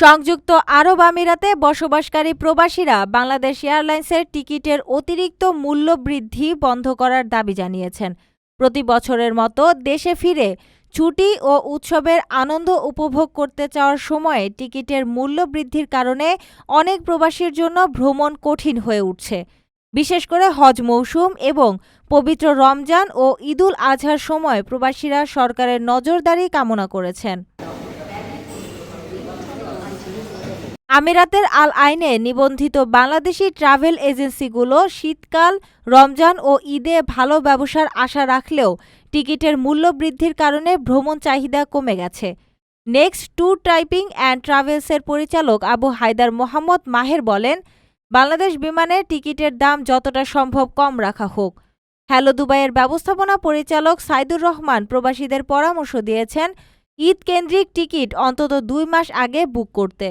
সংযুক্ত আরব আমিরাতে বসবাসকারী প্রবাসীরা বাংলাদেশ এয়ারলাইন্সের টিকিটের অতিরিক্ত মূল্য বৃদ্ধি বন্ধ করার দাবি জানিয়েছেন। প্রতি বছরের মতো দেশে ফিরে ছুটি ও উৎসবের আনন্দ উপভোগ করতে চাওয়ার সময়ে টিকিটের মূল্য বৃদ্ধির কারণে অনেক প্রবাসীর জন্য ভ্রমণ কঠিন হয়ে উঠছে। বিশেষ করে হজ মৌসুম এবং পবিত্র রমজান ও ঈদুল আজহার সময় প্রবাসীরা সরকারের নজরদারি কামনা করেছেন। আমিরাতের আল আইনে নিবন্ধিত বাংলাদেশি ট্রাভেল এজেন্সিগুলো শীতকাল, রমজান ও ঈদে ভালো ব্যবসার আশা রাখলেও টিকিটের মূল্য বৃদ্ধির কারণে ভ্রমণ চাহিদা কমে গেছে। নেক্সট ট্যুর টাইপিং অ্যান্ড ট্রাভেলসের পরিচালক আবু হায়দার মোহাম্মদ মাহের বলেন, বাংলাদেশ বিমানে টিকিটের দাম যতটা সম্ভব কম রাখা হোক। হ্যালো দুবাইয়ের ব্যবস্থাপনা পরিচালক সাইদুর রহমান প্রবাসীদের পরামর্শ দিয়েছেন, ঈদ কেন্দ্রিক টিকিট অন্তত দুই মাস আগে বুক করতে।